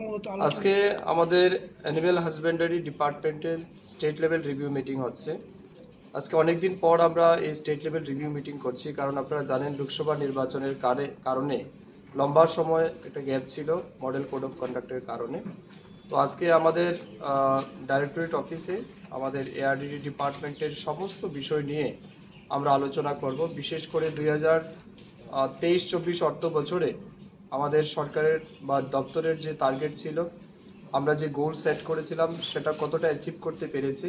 মূলত আজকে আমাদের অ্যানিমেল হাজবেন্ডারি ডিপার্টমেন্টের স্টেট লেভেল রিভিউ মিটিং হচ্ছে। আজকে অনেকদিন পর আমরা এই স্টেট লেভেল রিভিউ মিটিং করছি কারণ আপনারা জানেন লোকসভা নির্বাচনের কারে- কারণে লম্বা সময় একটা গ্যাপ ছিল মডেল কোড অফ কন্ডাক্টের কারণে। তো আজকে আমাদের ডাইরেক্টরেট অফিসে আমাদের এআরডিডি ডিপার্টমেন্টের সমস্ত বিষয় নিয়ে আমরা আলোচনা করব। বিশেষ করে দুই হাজার তেইশ চব্বিশ অর্থ বছরে আমাদের সরকারের বা দপ্তরের যে টার্গেট ছিল, আমরা যে গোল সেট করেছিলাম সেটা কতটা অ্যাচিভ করতে পেরেছি,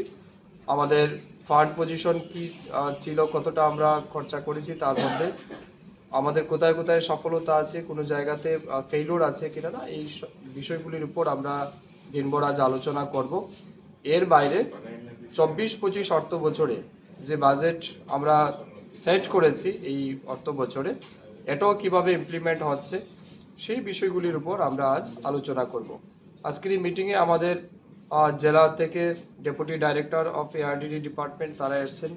আমাদের ফান্ড পজিশন কি ছিল, কতটা আমরা খরচা করেছি তার মধ্যে, আমাদের কোথায় কোথায় সফলতা আছে, কোনো জায়গাতে ফেইলোর আছে কিনা না, এই বিষয়গুলির উপর আমরা দিনভর আজ আলোচনা করব। এর বাইরে চব্বিশ পঁচিশ অর্থ বছরে যে বাজেট আমরা সেট করেছি এই অর্থ বছরে, এটাও কীভাবে ইমপ্লিমেন্ট হচ্ছে সেই বিষয়গুলির উপর আমরা আজ আলোচনা করব। আজকের এই মিটিংয়ে আমাদের জেলা থেকে deputy director of ARDD department তারা এসেছেন।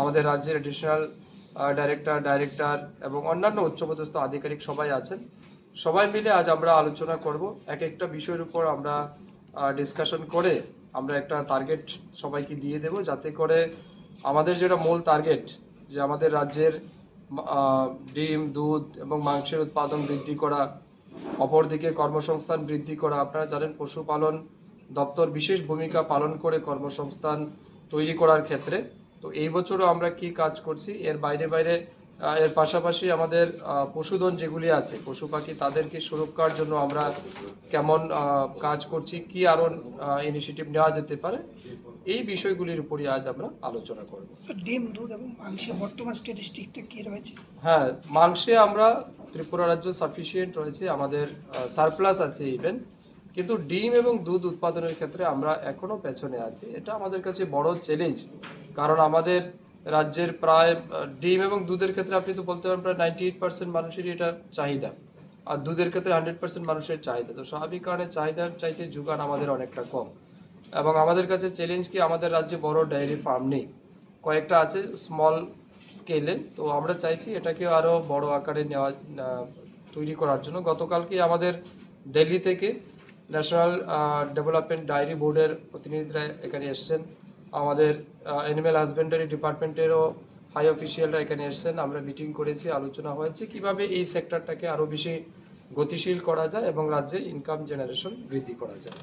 আমাদের রাজ্যের এডিশনাল ডাইরেক্টর ডাইরেক্টর এবং অন্যান্য উচ্চপদস্থ আধিকারিক সবাই আছেন। সবাই মিলে আজ আমরা আলোচনা করব। এক একটা বিষয়ের উপর আমরা ডিসকাশন করে আমরা একটা টার্গেট সবাইকে দিয়ে দেব। যাতে করে আমাদের যেটা মূল টার্গেট যে আমাদের রাজ্যের ডিম, দুধ এবং মাংসের উৎপাদন বৃদ্ধি করা, অপরদিকে কর্মসংস্থান বৃদ্ধি করা। আপনারা জানেন, পশুপালন দপ্তর বিশেষ ভূমিকা পালন করে কর্মসংস্থান তৈরি করার ক্ষেত্রে। তো এই বছরও আমরা কি কাজ করছি, এর বাইরে বাইরে এর পাশাপাশি আমাদের পশুধন যেগুলি আছে, পশু পাখি, তাদেরকে সুরক্ষার জন্য আমরা কেমন কাজ করছি, কি আরও ইনিশিয়েটিভ নেওয়া যেতে পারে এই বিষয়গুলির উপরই আজ আমরা আলোচনা করব। ডিম দুধ এবং মাংসের বর্তমান স্ট্যাটিস্টিকটা কি রয়েছে? হ্যাঁ মাংসে আমরা ত্রিপুরা রাজ্য সাফিসিয়েন্ট রয়েছে আমাদের সারপ্লাস আছে ইভেন কিন্তু ডিম এবং দুধ উৎপাদনের ক্ষেত্রে আমরা এখনও পেছনে আছি। এটা আমাদের কাছে বড় চ্যালেঞ্জ কারণ আমাদের রাজ্যের প্রায় ডিম এবং দুধের ক্ষেত্রে আপনি তো বলতে পারেন প্রায় নাইনটি এইট পার্সেন্ট মানুষেরই এটা চাহিদা আর দুধের ক্ষেত্রে হান্ড্রেড পার্সেন্ট মানুষের চাহিদা। তো স্বাভাবিক কারণে চাহিদার চাইতে যোগান আমাদের অনেকটা কম। এবং আমাদের কাছে চ্যালেঞ্জ কি, আমাদের রাজ্যে বড় ডায়েরি ফার্ম নেই। কয়েকটা আছে স্মল স্কেলে তো আমরা চাইছি এটাকে আরও বড় আকারে নেওয়া তৈরি করার জন্য। গতকালকে আমাদের দিল্লি থেকে ন্যাশনাল ডেভেলপমেন্ট ডায়েরি বোর্ডের প্রতিনিধিরা এখানে এসেছেন। আমাদের অ্যানিম্যাল হাজবেন্ডারি ডিপার্টমেন্টেরও হাই অফিসিয়ালরা এখানে এসেছেন। আমরা মিটিং করেছি, আলোচনা হয়েছে কীভাবে এই সেক্টরটাকে আরও বেশি গতিশীল করা যায় এবং রাজ্যে ইনকাম জেনারেশন বৃদ্ধি করা যায়।